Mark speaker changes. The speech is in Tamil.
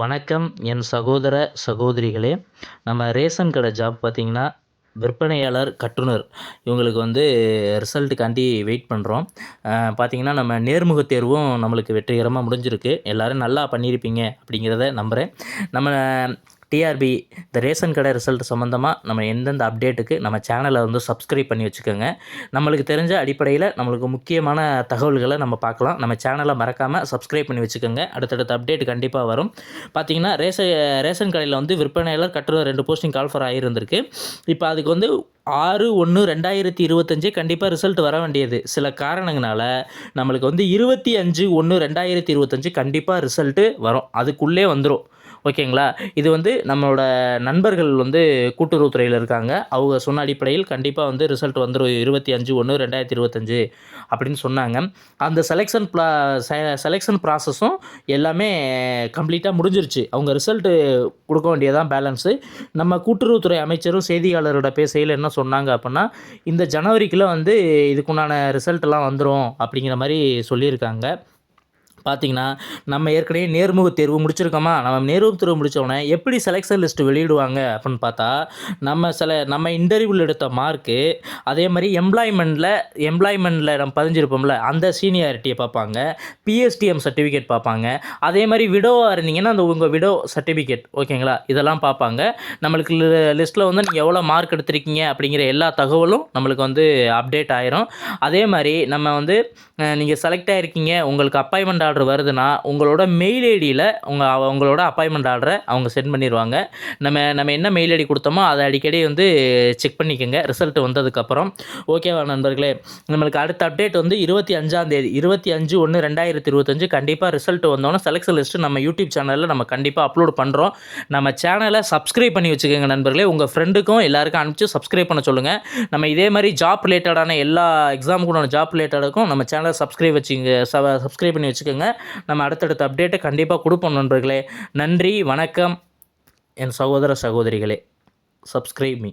Speaker 1: வணக்கம் என் சகோதர சகோதரிகளே. நம்ம ரேஷன் கடை ஜாப் பார்த்திங்கன்னா விற்பனையாளர் கட்டுனர் இவங்களுக்கு வந்து ரிசல்ட்டுக்காண்டி வெயிட் பண்ணுறோம் பார்த்திங்கன்னா நம்ம நேர்முகத் தேர்வும் நம்மளுக்கு வெற்றிகரமாக முடிஞ்சிருக்கு. எல்லோரும் நல்லா பண்ணியிருப்பீங்க அப்படிங்கிறத நம்புகிறேன் நம்ம டிஆர்பி இந்த ரேஷன் கடை ரிசல்ட் சம்மந்தமாக நம்ம எந்தெந்த அப்டேட்டுக்கு நம்ம சேனலை வந்து சப்ஸ்கிரைப் பண்ணி வச்சுக்கோங்க. நம்மளுக்கு தெரிஞ்ச அடிப்படையில் நம்மளுக்கு முக்கியமான தகவல்களை நம்ம பார்க்கலாம். நம்ம சேனலை மறக்காமல் சப்ஸ்கிரைப் பண்ணி வச்சுக்கோங்க. அடுத்தடுத்த அப்டேட் கண்டிப்பாக வரும். பார்த்தீங்கன்னா ரேஷன் ரேஷன் கடையில் வந்து விற்பனையாளர் கட்டுற ரெண்டு போஸ்டிங் கால்ஃபர் ஆகியிருந்திருக்கு இப்போ அதுக்கு வந்து ஆறு ஒன்று ரெண்டாயிரத்தி இருபத்தஞ்சு கண்டிப்பாக ரிசல்ட் வர வேண்டியது. சில காரணங்களால் நம்மளுக்கு வந்து இருபத்தி அஞ்சு ஒன்று ரெண்டாயிரத்தி இருபத்தஞ்சு கண்டிப்பாக ரிசல்ட்டு வரும். அதுக்குள்ளே வந்துடும் ஓகேங்களா? இது வந்து நம்மளோட நண்பர்கள் வந்து கூட்டுறவுத்துறையில் இருக்காங்க. அவங்க சொன்ன அடிப்படையில் கண்டிப்பாக வந்து ரிசல்ட் வந்துடும் இருபத்தி அஞ்சு ஒன்று ரெண்டாயிரத்தி இருபத்தஞ்சு அப்படின்னு சொன்னாங்க. அந்த செலெக்ஷன் ப்ளா செலெக்ஷன் ப்ராசஸும் எல்லாமே கம்ப்ளீட்டாக முடிஞ்சிருச்சு. அவங்க ரிசல்ட்டு கொடுக்க வேண்டியதான் பேலன்ஸு நம்ம கூட்டுறவுத்துறை அமைச்சரும் செய்தியாளரோட பேசையில் என்ன சொன்னாங்க அப்படின்னா இந்த ஜனவரிக்குள்ளே வந்து இதுக்குண்டான ரிசல்ட்டெல்லாம் வந்துடும் அப்படிங்கிற மாதிரி சொல்லியிருக்காங்க. பார்த்தீங்கன்னா நம்ம ஏற்கனவே நேர்முக தேர்வு முடிச்சிருக்கோமா? நம்ம நேர்முக தேர்வு முடித்தோடனே எப்படி செலெக்ஷன் லிஸ்ட்டு வெளியிடுவாங்க அப்படின்னு பார்த்தா நம்ம சில நம்ம இன்டர்வியூவில் எடுத்த மார்க்கு அதே மாதிரி எம்ப்ளாய்மெண்ட்டில் எம்ப்ளாய்மெண்ட்டில் நம்ம பதிஞ்சிருப்போம்ல அந்த சீனியாரிட்டியை பார்ப்பாங்க. பிஎஸ்டிஎம் சர்டிஃபிகேட் பார்ப்பாங்க. அதே மாதிரி விடோவாக இருந்தீங்கன்னா அந்த உங்கள் விடோ சர்டிஃபிகேட் ஓகேங்களா இதெல்லாம் பார்ப்பாங்க. நம்மளுக்கு லிஸ்ட்டில் வந்து நீங்கள் எவ்வளோ மார்க் எடுத்திருக்கீங்க அப்படிங்கிற எல்லா தகவலும் நம்மளுக்கு வந்து அப்டேட் ஆயிரும். அதே மாதிரி நம்ம வந்து நீங்கள் செலக்ட் ஆகிருக்கீங்க உங்களுக்கு அப்பாயின்மெண்ட் ஆர்டர் வருதுன்னா உங்களோட மெயில் ஐடியில் உங்கள் உங்களோட அப்பாயின்மெண்ட் ஆர்டரை அவங்க சென்ட் பண்ணிடுவாங்க நம்ம நம்ம என்ன மெயில் ஐடி கொடுத்தோமோ அதை அடிக்கடி வந்து செக் பண்ணிக்கோங்க. ரிசல்ட் வந்ததுக்கப்புறம். ஓகேவா நண்பர்களே? நம்மளுக்கு அடுத்த அப்டேட் வந்து இருபத்தி அஞ்சாந்தேதி இருபத்தி அஞ்சு ஒன்று ரெண்டாயிரத்தி இருபத்தஞ்சு. கண்டிப்பாக ரிசல்ட் வந்தோன்னே செலக்ஷன் லிஸ்ட்டு நம்ம யூடியூப் சேனலில் நம்ம கண்டிப்பாக அப்லோட் பண்ணுறோம் நம்ம சேனலை சப்ஸ்கிரைப் பண்ணி வச்சுக்கோங்க நண்பர்களே. உங்கள் ஃப்ரெண்டுக்கும் எல்லாருக்கும் அனுப்பிச்சு சப்ஸ்கிரைப் பண்ண சொல்லுங்கள் நம்ம இதே மாதிரி ஜாப் ரிலேட்டடான எல்லா எக்ஸாமுக்கும் ஜாப் ரிலேட்டடுக்கும் நம்ம சேனலை சப்ஸ்கிரைப் வச்சுங்க சப்ஸ்கிரைப் பண்ணி வச்சுக்கோங்க. நம்ம அடுத்தடுத்த அப்டேட்டை கண்டிப்பாக கொடுப்போம் நண்பர்களே. நன்றி வணக்கம். என் சகோதர சகோதரிகளே சப்ஸ்கிரைப் மீ